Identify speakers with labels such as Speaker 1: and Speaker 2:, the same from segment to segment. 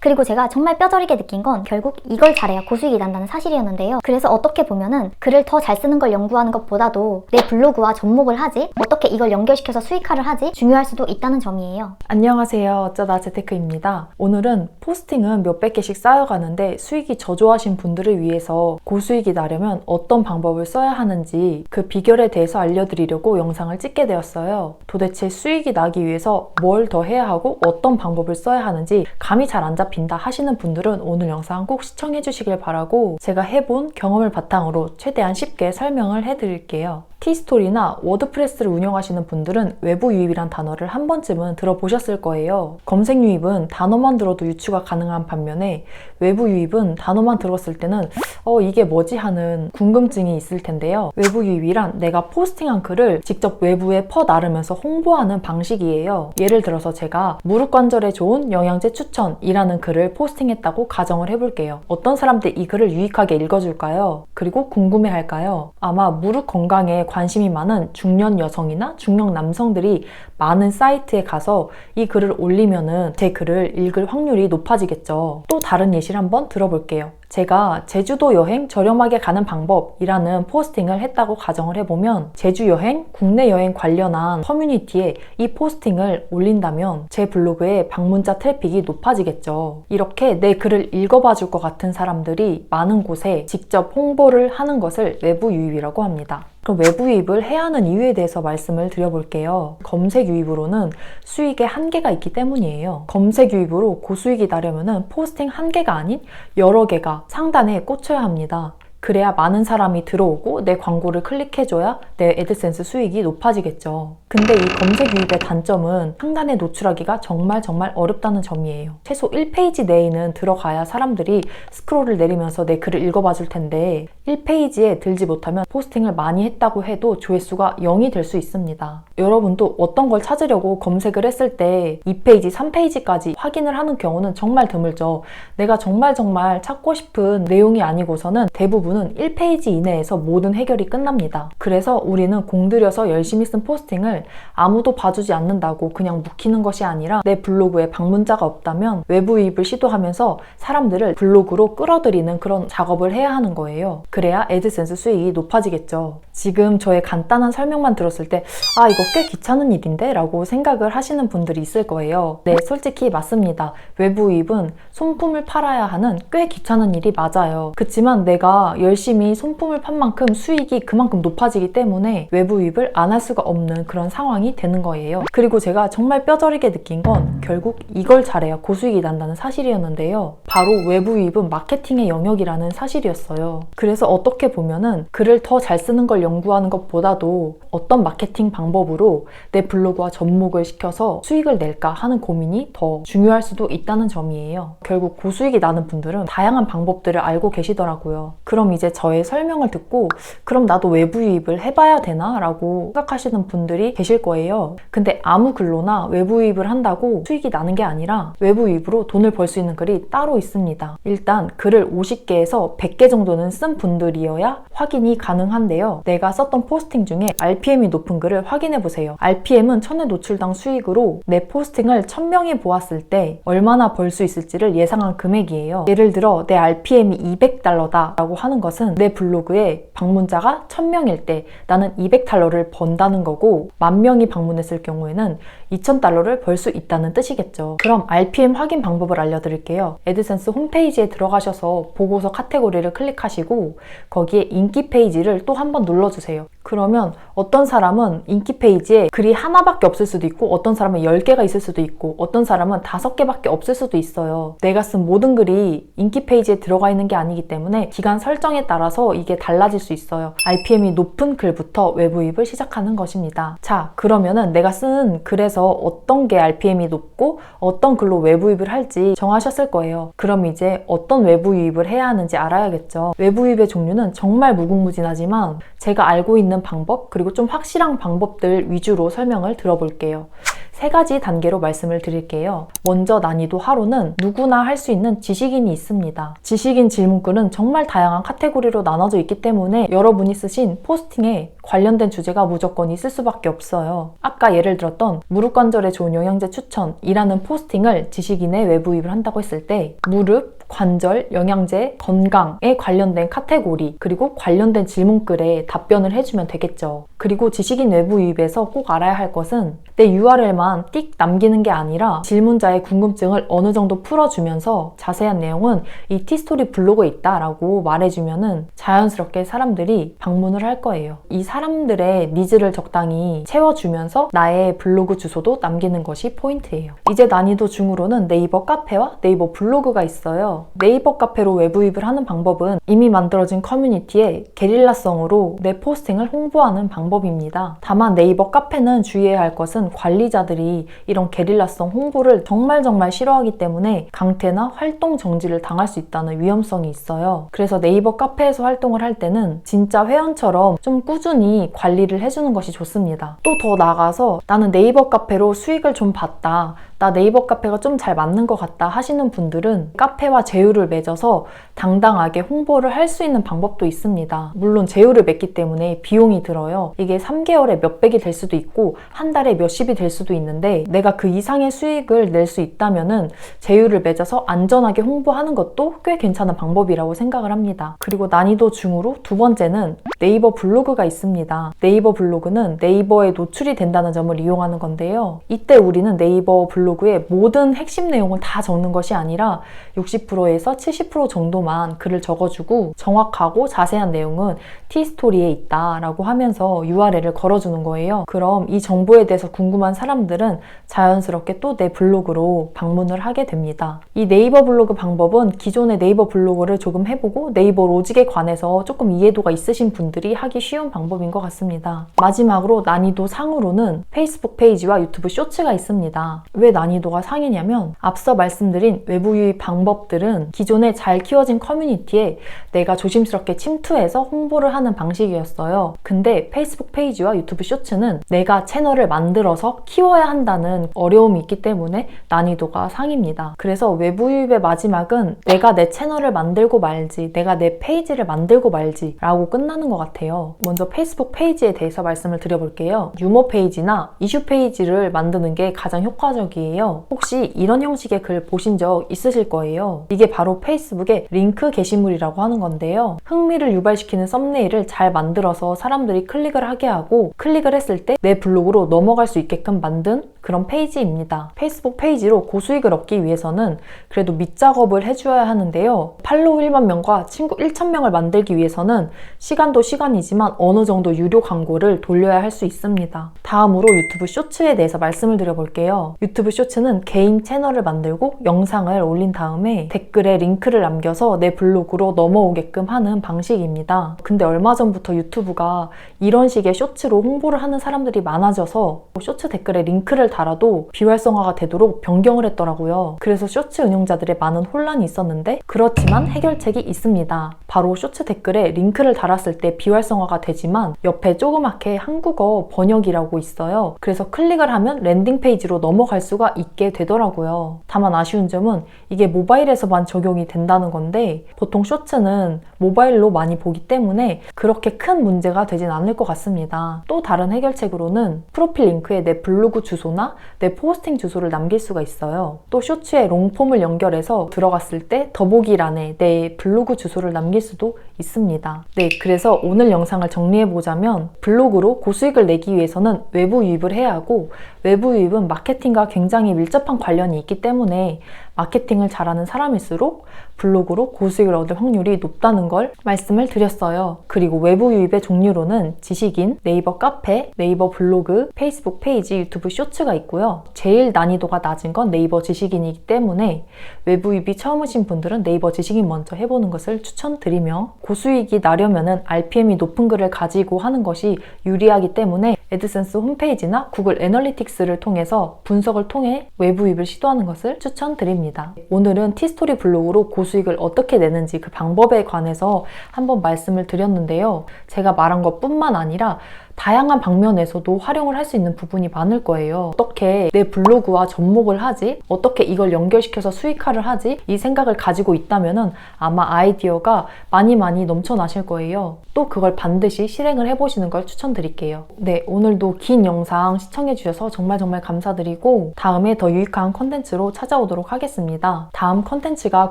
Speaker 1: 그리고 제가 정말 뼈저리게 느낀 건 결국 이걸 잘해야 고수익이 난다는 사실이었는데요. 그래서 어떻게 보면은 글을 더 잘 쓰는 걸 연구하는 것보다도 내 블로그와 접목을 하지 어떻게 이걸 연결시켜서 수익화를 하지 중요할 수도 있다는 점이에요.
Speaker 2: 안녕하세요. 어쩌다 재테크입니다. 오늘은 포스팅은 몇백 개씩 쌓여가는데 수익이 저조하신 분들을 위해서 고수익이 나려면 어떤 방법을 써야 하는지 그 비결에 대해서 알려드리려고 영상을 찍게 되었어요. 도대체 수익이 나기 위해서 뭘 더 해야 하고 어떤 방법을 써야 하는지 감이 잘 안 잡 힌다 하시는 분들은 오늘 영상 꼭 시청해 주시길 바라고 제가 해본 경험을 바탕으로 최대한 쉽게 설명을 해드릴게요. 티스토리나 워드프레스를 운영하시는 분들은 외부 유입이란 단어를 한 번쯤은 들어보셨을 거예요. 검색 유입은 단어만 들어도 유추가 가능한 반면에 외부 유입은 단어만 들었을 때는 어 이게 뭐지 하는 궁금증이 있을 텐데요. 외부 유입이란 내가 포스팅한 글을 직접 외부에 퍼 나르면서 홍보하는 방식이에요. 예를 들어서 제가 무릎 관절에 좋은 영양제 추천이라는 글을 포스팅했다고 가정을 해볼게요. 어떤 사람들이 이 글을 유익하게 읽어줄까요? 그리고 궁금해할까요? 아마 무릎 건강에 관심이 많은 중년 여성이나 중년 남성들이 많은 사이트에 가서 이 글을 올리면은 제 글을 읽을 확률이 높아지겠죠. 또 다른 예시를 한번 들어볼게요. 제가 제주도 여행 저렴하게 가는 방법이라는 포스팅을 했다고 가정을 해보면 제주 여행, 국내 여행 관련한 커뮤니티에 이 포스팅을 올린다면 제 블로그에 방문자 트래픽이 높아지겠죠. 이렇게 내 글을 읽어봐 줄 것 같은 사람들이 많은 곳에 직접 홍보를 하는 것을 외부 유입이라고 합니다. 그럼 외부 유입을 해야 하는 이유에 대해서 말씀을 드려볼게요. 검색 유입으로는 수익에 한계가 있기 때문이에요. 검색 유입으로 고수익이 나려면 포스팅 한 개가 아닌 여러 개가 상단에 꽂혀야 합니다. 그래야 많은 사람이 들어오고 내 광고를 클릭해줘야 내 애드센스 수익이 높아지겠죠. 근데 이 검색 유입의 단점은 상단에 노출하기가 정말 정말 어렵다는 점이에요. 최소 1페이지 내에는 들어가야 사람들이 스크롤을 내리면서 내 글을 읽어봐 줄 텐데 1페이지에 들지 못하면 포스팅을 많이 했다고 해도 조회수가 0이 될 수 있습니다. 여러분도 어떤 걸 찾으려고 검색을 했을 때 2페이지, 3페이지까지 확인을 하는 경우는 정말 드물죠. 내가 정말 정말 찾고 싶은 내용이 아니고서는 대부분 은 1페이지 이내에서 모든 해결이 끝납니다. 그래서 우리는 공들여서 열심히 쓴 포스팅을 아무도 봐주지 않는다고 그냥 묵히는 것이 아니라 내 블로그에 방문자가 없다면 외부 유입을 시도하면서 사람들을 블로그로 끌어들이는 그런 작업을 해야 하는 거예요. 그래야 애드센스 수익이 높아지겠죠. 지금 저의 간단한 설명만 들었을 때, 아, 이거 꽤 귀찮은 일인데? 라고 생각을 하시는 분들이 있을 거예요. 네, 솔직히 맞습니다. 외부 유입은 손품을 팔아야 하는 꽤 귀찮은 일이 맞아요. 그치만 내가 열심히 손품을 판 만큼 수익이 그만큼 높아지기 때문에 외부 유입을 안 할 수가 없는 그런 상황이 되는 거예요. 그리고 제가 정말 뼈저리게 느낀 건 결국 이걸 잘해야 고수익이 난다는 사실이었는데요. 바로 외부 유입은 마케팅의 영역이라는 사실이었어요. 그래서 어떻게 보면은 글을 더 잘 쓰는 걸 연구하는 것보다도 어떤 마케팅 방법으로 내 블로그와 접목을 시켜서 수익을 낼까 하는 고민이 더 중요할 수도 있다는 점이에요. 결국 고수익이 나는 분들은 다양한 방법들을 알고 계시더라고요. 그럼 이제 저의 설명을 듣고 그럼 나도 외부 유입을 해봐야 되나? 라고 생각하시는 분들이 계실 거예요. 근데 아무 글로나 외부 유입을 한다고 수익이 나는 게 아니라 외부 유입으로 돈을 벌 수 있는 글이 따로 있습니다. 일단 글을 50개에서 100개 정도는 쓴 분들이어야 확인이 가능한데요. 내가 썼던 포스팅 중에 RPM이 높은 글을 확인해 보세요. RPM은 천회 노출당 수익으로 내 포스팅을 1000명이 보았을 때 얼마나 벌 수 있을지를 예상한 금액이에요. 예를 들어 내 RPM이 200달러다 라고 하는 것은 내 블로그에 방문자가 1000명일 때 나는 200달러를 번다는 거고 만 명이 방문했을 경우에는 2000달러를 벌 수 있다는 뜻이겠죠. 그럼 RPM 확인 방법을 알려드릴게요. 에드센스 홈페이지에 들어가셔서 보고서 카테고리를 클릭하시고 거기에 인기 페이지를 또 한 번 눌러주세요. 그러면 어떤 사람은 인기 페이지에 글이 하나밖에 없을 수도 있고 어떤 사람은 10개가 있을 수도 있고 어떤 사람은 5개밖에 없을 수도 있어요. 내가 쓴 모든 글이 인기 페이지에 들어가 있는 게 아니기 때문에 기간 설정에 따라서 이게 달라질 수 있어요. RPM이 높은 글부터 외부 입을 시작하는 것입니다. 자, 그러면은 내가 쓴 글에서 어떤 게 RPM이 높고 어떤 글로 외부 입을 할지 정하셨을 거예요. 그럼 이제 어떤 외부 유입을 해야 하는지 알아야겠죠. 외부 유입의 종류는 정말 무궁무진하지만 제가 알고 있는 방법 그리고 좀 확실한 방법들 위주로 설명을 들어볼게요. 세 가지 단계로 말씀을 드릴게요. 먼저 난이도 하로는 누구나 할 수 있는 지식인이 있습니다. 지식인 질문글은 정말 다양한 카테고리로 나눠져 있기 때문에 여러분이 쓰신 포스팅에 관련된 주제가 무조건 있을 수밖에 없어요. 아까 예를 들었던 무릎 관절에 좋은 영양제 추천이라는 포스팅을 지식인의 외부 입을 한다고 했을 때 무릎, 관절, 영양제, 건강에 관련된 카테고리, 그리고 관련된 질문글에 답변을 해주면 되겠죠. 그리고 지식인 외부 유입에서 꼭 알아야 할 것은 내 URL만 띡 남기는 게 아니라 질문자의 궁금증을 어느 정도 풀어주면서 자세한 내용은 이 티스토리 블로그에 있다라고 말해주면은 자연스럽게 사람들이 방문을 할 거예요. 이 사람들의 니즈를 적당히 채워주면서 나의 블로그 주소도 남기는 것이 포인트예요. 이제 난이도 중으로는 네이버 카페와 네이버 블로그가 있어요. 네이버 카페로 외부입을 하는 방법은 이미 만들어진 커뮤니티에 게릴라성으로 내 포스팅을 홍보하는 방법 입니다. 다만 네이버 카페는 주의해야 할 것은 관리자들이 이런 게릴라성 홍보를 정말 정말 싫어하기 때문에 강퇴나 활동 정지를 당할 수 있다는 위험성이 있어요. 그래서 네이버 카페에서 활동을 할 때는 진짜 회원처럼 좀 꾸준히 관리를 해주는 것이 좋습니다. 또 더 나아가서 나는 네이버 카페로 수익을 좀 봤다. 나 네이버 카페가 좀 잘 맞는 것 같다 하시는 분들은 카페와 제휴를 맺어서 당당하게 홍보를 할 수 있는 방법도 있습니다. 물론 제휴를 맺기 때문에 비용이 들어요. 이게 3개월에 몇백이 될 수도 있고 한 달에 몇십이 될 수도 있는데 내가 그 이상의 수익을 낼 수 있다면은 제휴를 맺어서 안전하게 홍보하는 것도 꽤 괜찮은 방법이라고 생각을 합니다. 그리고 난이도 중으로 두 번째는 네이버 블로그가 있습니다. 네이버 블로그는 네이버에 노출이 된다는 점을 이용하는 건데요. 이때 우리는 네이버 블로그 에 모든 핵심 내용을 다 적는 것이 아니라 60%에서 70% 정도만 글을 적어주고 정확하고 자세한 내용은 티스토리에 있다라고 하면서 URL을 걸어주는 거예요. 그럼 이 정보에 대해서 궁금한 사람들은 자연스럽게 또 내 블로그로 방문을 하게 됩니다. 이 네이버 블로그 방법은 기존의 네이버 블로그를 조금 해보고 네이버 로직에 관해서 조금 이해도가 있으신 분들이 하기 쉬운 방법인 것 같습니다. 마지막으로 난이도 상으로는 페이스북 페이지와 유튜브 쇼츠가 있습니다. 왜 난이도가 상이냐면 앞서 말씀드린 외부 유입 방법들은 기존에 잘 키워진 커뮤니티에 내가 조심스럽게 침투해서 홍보를 하는 방식이었어요. 근데 페이스북 페이지와 유튜브 쇼츠는 내가 채널을 만들어서 키워야 한다는 어려움이 있기 때문에 난이도가 상입니다. 그래서 외부 유입의 마지막은 내가 내 채널을 만들고 말지, 내가 내 페이지를 만들고 말지 라고 끝나는 것 같아요. 먼저 페이스북 페이지에 대해서 말씀을 드려볼게요. 유머 페이지나 이슈 페이지를 만드는 게 가장 효과적이에요. 혹시 이런 형식의 글 보신 적 있으실 거예요. 이게 바로 페이스북의 링크 게시물이라고 하는 건데요. 흥미를 유발시키는 썸네일을 잘 만들어서 사람들이 클릭을 하게 하고 클릭을 했을 때 내 블로그로 넘어갈 수 있게끔 만든 그런 페이지입니다. 페이스북 페이지로 고수익을 얻기 위해서는 그래도 밑작업을 해줘야 하는데요. 팔로우 1만 명과 친구 1천 명을 만들기 위해서는 시간도 시간이지만 어느 정도 유료 광고를 돌려야 할 수 있습니다. 다음으로 유튜브 쇼츠에 대해서 말씀을 드려볼게요. 유튜브 쇼츠는 개인 채널을 만들고 영상을 올린 다음에 댓글에 링크를 남겨서 내 블로그로 넘어오게끔 하는 방식입니다. 근데 얼마 전부터 유튜브가 이런 식의 쇼츠로 홍보를 하는 사람들이 많아져서 쇼츠 댓글에 링크를 달아도 비활성화가 되도록 변경을 했더라고요. 그래서 쇼츠 운영자들의 많은 혼란이 있었는데 그렇지만 해결책이 있습니다. 바로 쇼츠 댓글에 링크를 달았을 때 비활성화가 되지만 옆에 조그맣게 한국어 번역이라고 있어요. 그래서 클릭을 하면 랜딩 페이지로 넘어갈 수가 있게 되더라고요. 다만 아쉬운 점은 이게 모바일에서만 적용이 된다는 건데 보통 쇼츠는 모바일로 많이 보기 때문에 그렇게 큰 문제가 되진 않을 것 같습니다. 또 다른 해결책으로는 프로필 링크에 내 블로그 주소나 내 포스팅 주소를 남길 수가 있어요. 또 쇼츠에 롱폼을 연결해서 들어갔을 때 더보기란에 내 블로그 주소를 남길 수도 있습니다. 네, 그래서 오늘 영상을 정리해 보자면 블로그로 고수익을 내기 위해서는 외부 유입을 해야 하고 외부 유입은 마케팅과 굉장히 밀접한 관련이 있기 때문에 마케팅을 잘하는 사람일수록 블로그로 고수익을 얻을 확률이 높다는 걸 말씀을 드렸어요. 그리고 외부 유입의 종류로는 지식인, 네이버 카페, 네이버 블로그, 페이스북 페이지, 유튜브 쇼츠가 있고요. 제일 난이도가 낮은 건 네이버 지식인이기 때문에 외부 유입이 처음이신 분들은 네이버 지식인 먼저 해보는 것을 추천드리며 고수익이 나려면은 RPM이 높은 글을 가지고 하는 것이 유리하기 때문에 애드센스 홈페이지나 구글 애널리틱스를 통해서 분석을 통해 외부 유입을 시도하는 것을 추천드립니다. 오늘은 티스토리 블로그로 고수익을 어떻게 내는지 그 방법에 관해서 한번 말씀을 드렸는데요. 제가 말한 것 뿐만 아니라 다양한 방면에서도 활용을 할 수 있는 부분이 많을 거예요. 어떻게 내 블로그와 접목을 하지? 어떻게 이걸 연결시켜서 수익화를 하지? 이 생각을 가지고 있다면은 아마 아이디어가 많이 많이 넘쳐나실 거예요. 또 그걸 반드시 실행을 해보시는 걸 추천드릴게요. 네, 오늘도 긴 영상 시청해주셔서 정말 정말 감사드리고 다음에 더 유익한 컨텐츠로 찾아오도록 하겠습니다. 다음 컨텐츠가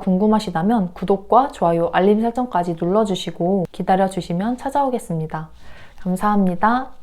Speaker 2: 궁금하시다면 구독과 좋아요, 알림 설정까지 눌러주시고 기다려주시면 찾아오겠습니다. 감사합니다.